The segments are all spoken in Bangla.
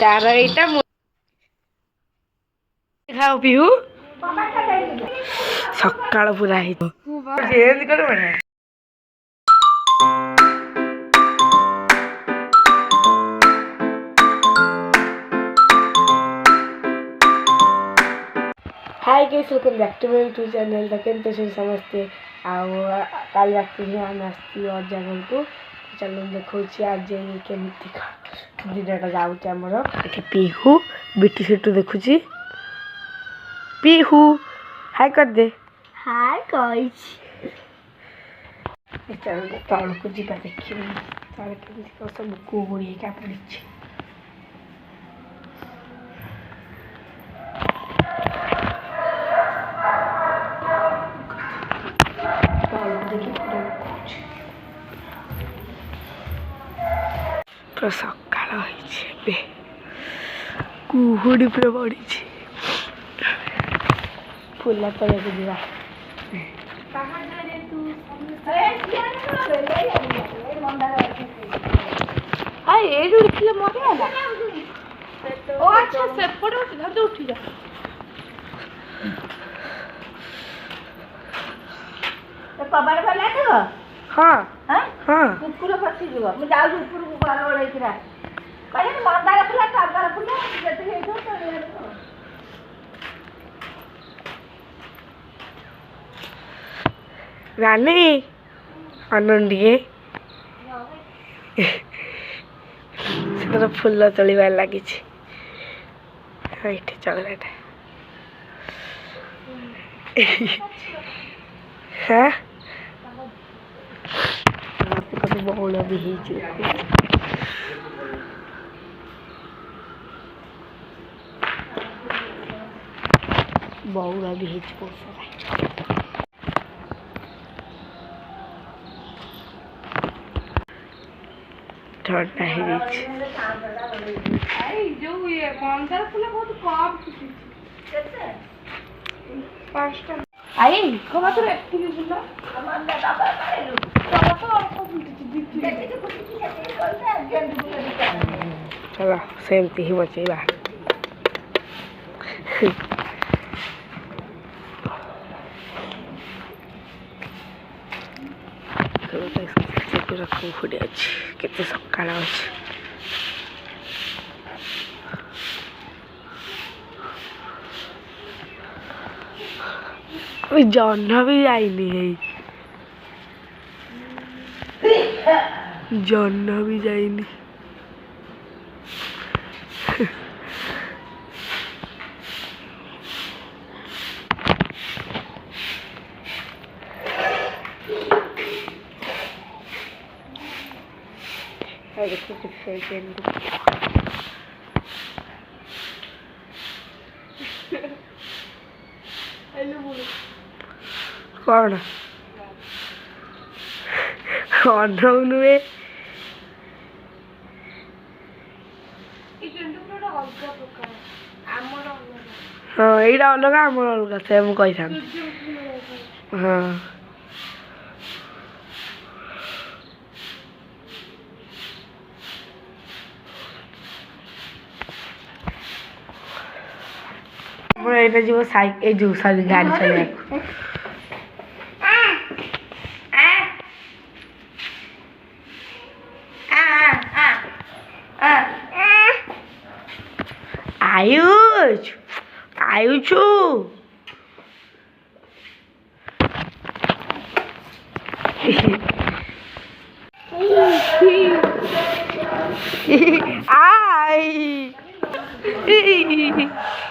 তার এটা খাও পিহু ସକାଳ ପୁରା ହେଇଛି ଚେଞ୍ଜ କରିବୁ ନା hi guys welcome back to my YouTube channel দেখেন তো সেই সমস্তে আও কাল রাত্রি আমি আসছি ওর জায়গাকে চলুন দেখছি আর যে কেমিতি খা ଭିଡ଼ିଓଟା ଯାଉଛି ଆମର ଏଠି ପିହୁ ବିଟି ସେଟୁ ଦେଖୁଛି ପିହୁ ହାଇ କରିଦେ ହାଇ କହିଛି ତଳକୁ ଯିବା ଦେଖିବି ତଳେ କେମିତି କ'ଣ ସବୁ କୁହୁଡ଼ି ହେଇକା ପଡ଼ିଛି Красавка. କୁହୁଡ଼ି ପୁରା ପଡ଼ିଛି ଫୁଲା ପଡ଼ିଆକୁ ଯିବା ଏଇଠୁ ଦେଖିଲେ ମରିଗଲା ଓ ଆଚ୍ଛା ସେପଟେ ଉଠି ଧରି ଉଠିଯା କବାଟ ଭଲ ଲାଗିବ ହଁ ହଁ କୁକୁର ଫସିଯିବ ମୁଁ ଯାଉଛି ଉପରକୁ ଘର ଓଳେଇକିନା కయ్యం మందార పుల్ల తాగార పుల్ల జతి ఏదో తోయారు రాని అన్నండియే ସେଥର ଫୁଲ ତୋଳିବାରେ ଲାଗିଛି ଏଇଠି ଚଗଲାଟା ହଁ ବହୁତ ବି ହେଇଛି বউরা ভেজ করছে চলো সেম তিহি বসে करो तो इसको सब पूरा खूब अच्छी कितने सब काला हो ওই জহ্নবী যাইনি এই জহ্নবী যাইনি try to put the fish in. Corn. Corn down the way. হ্যাঁ এইটা অলগা আমার অলগা সে আমি কই থাকি হ্যাঁ আমরা এটা যাব সাইকেল এই যে সরি গাড়ি চালিয়ে আয়ুষ আয়ুষু আয়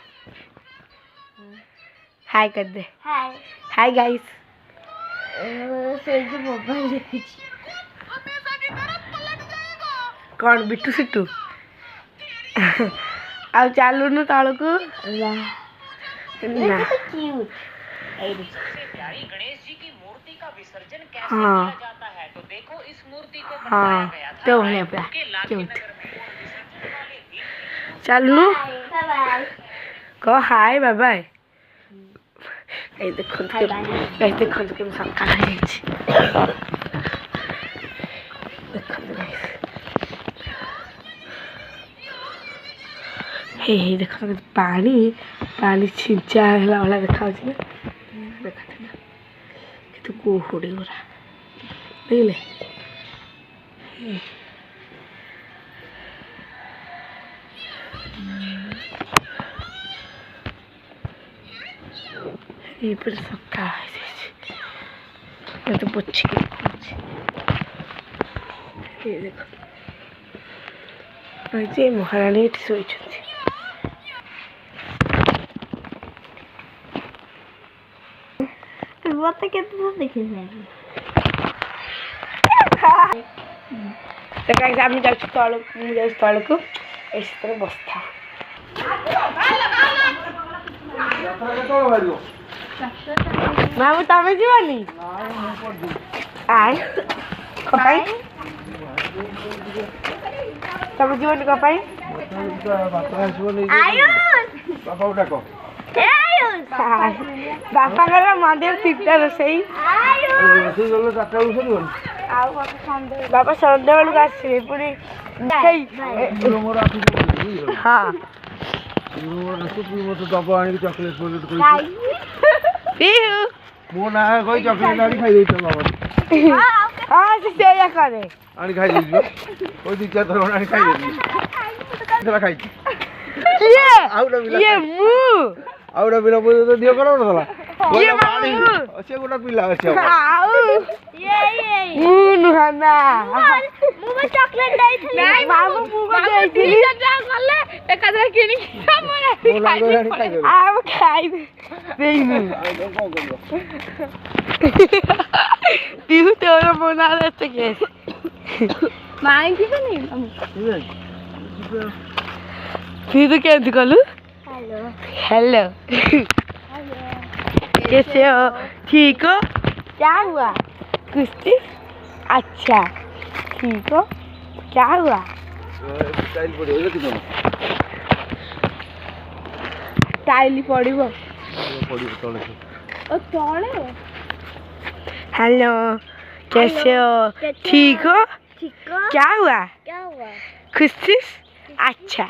हाय कर दे हाय हाय गाइस कौन बिट्टू सिट्टू ଆଉ ଚାଲୁନୁ ତଳକୁ हाँ तो हाँ तो भले पूरा क्यूट चल नू कह हाय बाबा এই দেখুন এই দেখুন কেমন সব কালা হয়েছে এই দেখো পানি পানি ଛିଞ୍ଚା ହେଲା ଭଳିଆ ଦେଖାଯାଉଛି ନା ଦେଖାଥିଲା କିନ୍ତୁ କୁହୁଡ଼ି ଗୁରା ବୁଝିଲେ people surprises. তো পড়ছি এই দেখো ওই যে মহারানী এটি শুয়েছেন বলতে কেটে দেখে যাবে দেখো আমি যাচ্ছি তলক ମୁଁ ଯାଉଛି ତଳକୁ ଏଇ ସେଥିରେ ବସିଥାଉ ମାମୁଁ ତମେ ଯିବନି କ'ଣ ପାଇଁ ତମେ ଯିବନି କ'ଣ ପାଇଁ ବାପାଙ୍କର ମନ୍ଦିର ତିନିଟା ରୋଷେଇ ବାପା ସନ୍ଧ୍ୟା ବେଳକୁ ଆସିବେ ପୁଣି ହଁ ଦବ ଆଣିକି ଚକୋଲେଟ୍ ଫକୋଲେଟ୍ କରିକି મો ના કોઈ ચોકલેટ આની ખાઈ દઈ તો બાબા હા સીસે યા કરે આની ખાઈ દઈ કોઈ વિચાર તો આની ખાઈ દઈ જરા ખાઈ યે આવડો બિલા યે મુ દિયો કરો ને થોડા Iya, Pak. Saya udah bilang siapa. Tahu. Iya, iya. Mun hana. Mun chocolate দিয়েছি। নাই, মামু মুগো দিয়েছি। তিনটা যা হ্যালো হ্যালো कैसे हो ठीक हो क्या हुआ कुश्ती अच्छा ठीक हो क्या हुआ टाइल पड़ो हेलो कैसे हो ठीक हो क्या हुआ खुश अच्छा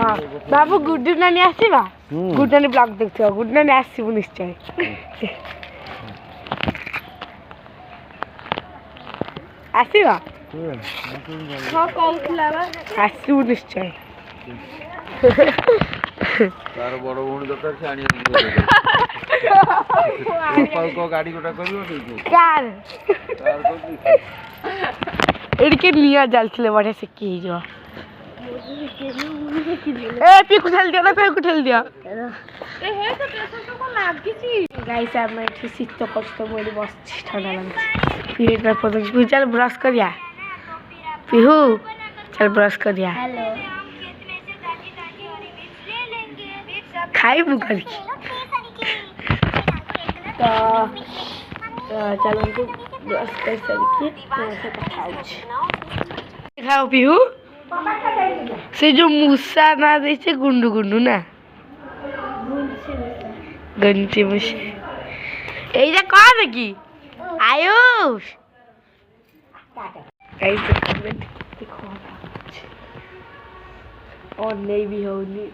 हाँ। बाबू गुड नानी आसवा गुड हम्म। नानी ब्लग देख गुड नानी आसबू निश्चय आसवा हाँ, आसबू निश्चय तार बड़ बहुत दरकार से आनी कोपल को गाड़ी गोटा करियो कार एड़ी के लिया जालथले बडे से की जो ए पे कुठल दिया ना पे कुठल दिया এ হে তো পেছন তো কোন লাগছি গাইস আমরা একটু শীত কষ্ট বলে বসছি ঠান্ডা লাগছে পিরিয়ড পর পর পিহু চল ব্রাশ করিয়া পিহু চল ব্রাশ করিয়া হ্যালো খাইবু করকি তো চল উनको ব্রাশ করে সবকে কথা হচ্ছে খাও পিহু से जो मूसा ना जैसे गुंडू गुंडू ना गंची मुशी এইটা কর নাকি আয়ুষ और नहीं भी होनी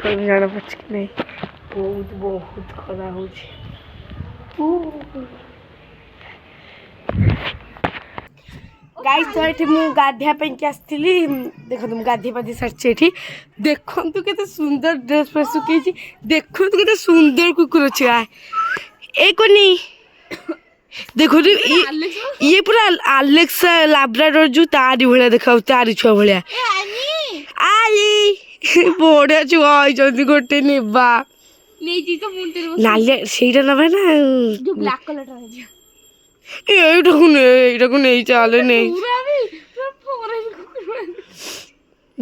कहीं जाना पड़ नहीं बहुत बहुत खरा हो ଗାଈ ତ ଏଠି ମୁଁ ଗାଧୋଇବା ପାଇଁକି ଆସିଥିଲି ଦେଖନ୍ତୁ ମୁଁ ଗାଧୋଇ ପାଧୋଇ ସାରିଛି ଏଠି ଦେଖନ୍ତୁ କେତେ ସୁନ୍ଦର ଡ୍ରେସ୍ ଫ୍ରେସ୍ ଶୁଖେଇଛି ଦେଖନ୍ତୁ କେତେ ସୁନ୍ଦର କୁକୁର ଛୁଆ ଏ କନି ଦେଖନ୍ତୁ ଇଏ ପୁରା ଆଲେକ୍ସା ଲାବ୍ରାଡୋର ଯେଉଁ ତାରି ଭଳିଆ ଦେଖାଯାଉଛି ତାରି ଛୁଆ ଭଳିଆ ଆଇ ବଢ଼ିଆ ଛୁଆ ହେଇଛନ୍ତି ଗୋଟେ ନେବା ନାଲି ସେଇଟା ନେବା ନା ବ୍ଲାକ୍ କଲର୍ଟା এইটুকু নেই এইটুকু নেই চালে নেই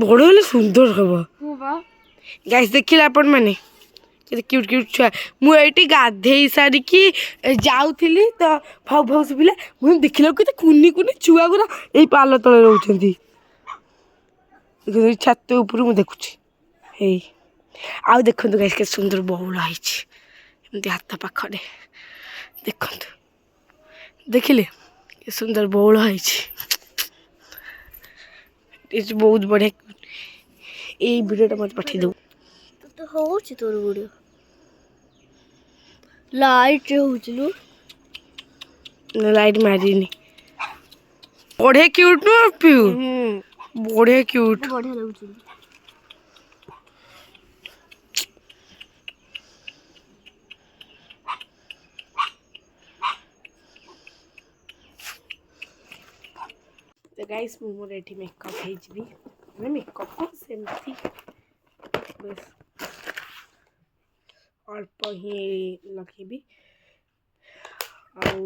বড় হলে সুন্দর হবো গ্যাস ଦେଖିଲା ଆପଣମାନେ କେତେ କ୍ୟୁଟ୍ କ୍ୟୁଟ୍ ଛୁଆ ମୁଁ ଏଇଠି ଗାଧେଇ ସାରିକି ଯାଉଥିଲି ତ ଭାଉ ଭାଉ ଶୁଭିଲା ମୁଁ ଦେଖିଲାକୁ କେତେ କୁନି କୁନି ଛୁଆ ଗୁରା ଏଇ ପାଲ ତଳେ ରହୁଛନ୍ତି ଛାତ ଉପରୁ ମୁଁ ଦେଖୁଛି ହେଇ ଆଉ ଦେଖନ୍ତୁ ଗାଈ କେତେ ସୁନ୍ଦର ବଉଳ ହେଇଛି ଏମିତି ହାତ ପାଖରେ ଦେଖନ୍ତୁ ଦେଖିଲେ କି ସୁନ୍ଦର ବଉଳ ହେଇଛି ବହୁତ ବଢ଼ିଆ ଏଇ ଭିଡ଼ିଓଟା ମୋତେ ପଠାଇ ଦେବୁ ତୋତେ ହେଉଛି ତୋର ଭିଡ଼ିଓ ଲାଇଟ୍ ହେଉଛି ଲୁ ଲାଇଟ୍ ମାରିନି ବଢ଼ିଆ କ୍ୟୁଟ୍ ନୁହଁ ପିଉ ବଢ଼ିଆ କ୍ୟୁଟ୍ ବଢ଼ିଆ ଲାଗୁଛି તો ଗାଇସ୍ ମୁଁ ମୋର ଏଠି ମେକଅପ୍ ହେଇଯିବି ମାନେ ମେକଅପ୍ କ'ଣ ସେମିତି બસ ଅଳ୍ପ ହିଁ ଲଗେଇବି ଆଉ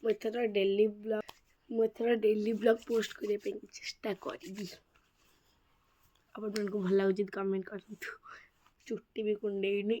ମୁଁ ଏଥର ଡେଲି ବ୍ଲଗ୍ ମୁଁ ଏଥର ଡେଲି ବ୍ଲଗ୍ ପୋଷ୍ଟ କରିବା ପାଇଁ ଚେଷ୍ଟା କରିବି ଆପଣମାନଙ୍କୁ ଭଲ ଲାଗୁଛି କମେଣ୍ଟ କରନ୍ତୁ ଚୁଟି ବି କୁଣ୍ଡେଇନି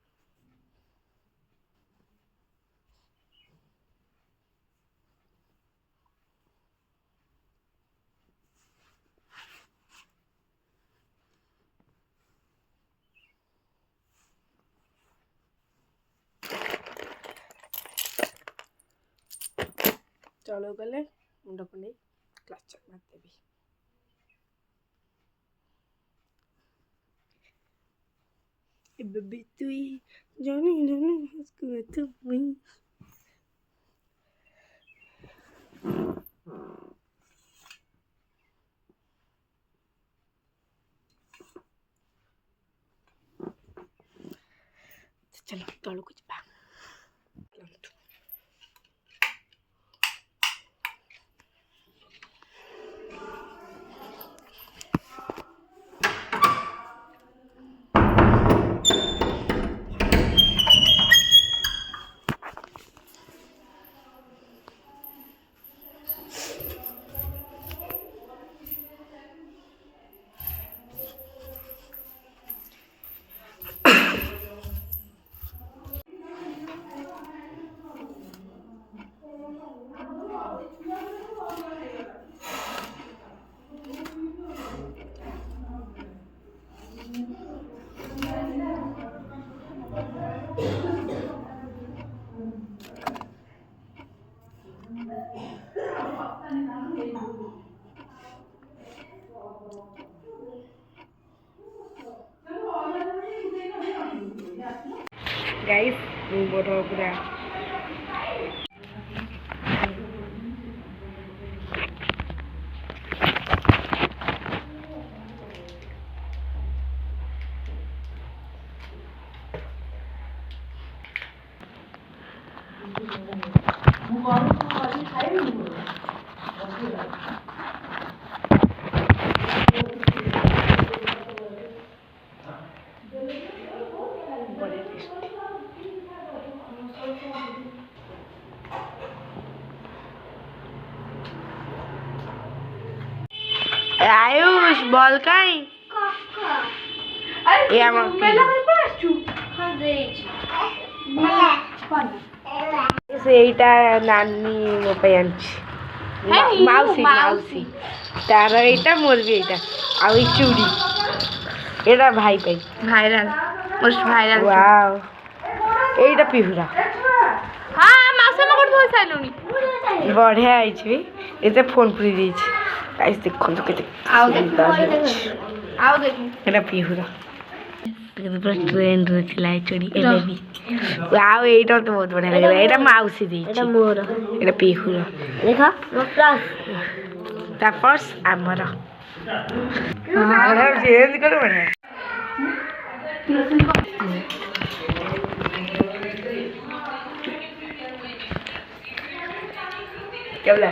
চলো গেলে ఉండకుని క్లచ్ మాత్రమే Baby tui, Johnny, Johnny, let's go to me. चलो गाड़ू को 我都不带。ସେଇଟା ନାନୀ ମୋ ପାଇଁ ଆଣିଛି ମାଉସୀ ମାଉସୀ ତାର ଏଇଟା ମୋର ବି ଏଇଟା ଆଉ ଏଇ ଚୁଡ଼ି ଏଇଟା ଭାଇ ପାଇଁ ଭାଇରାଲ ଭାଇରାଲ ଏଇଟା ପିହୁରା ବଢ଼ିଆ ହେଇଛି ଏତେ ଫୋନ୍ ପୁରେଇ ଦେଇଛି দেখুন তো কেটে এটা পিহুরা पर ट्रेन रही चढ़ी एले भी वाओ एटा तो बहुत बढ़िया लग रहा है एटा माउसी दी एटा मोर एटा पीहुर देखो मोर प्लस ता फर्स्ट आमर हां चेंज कर बने क्या बोला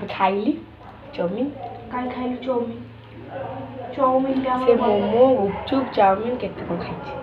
আমি খাইলি চাউমিন କାଇଁ ଖାଇଲୁ ଚାଉମିନ ଚାଉମିନଟା ସେ ଆମର ମୋମୋ ଗୁପଚୁପ୍ ଚାଉମିନ କେତେ କ'ଣ ଖାଇଛି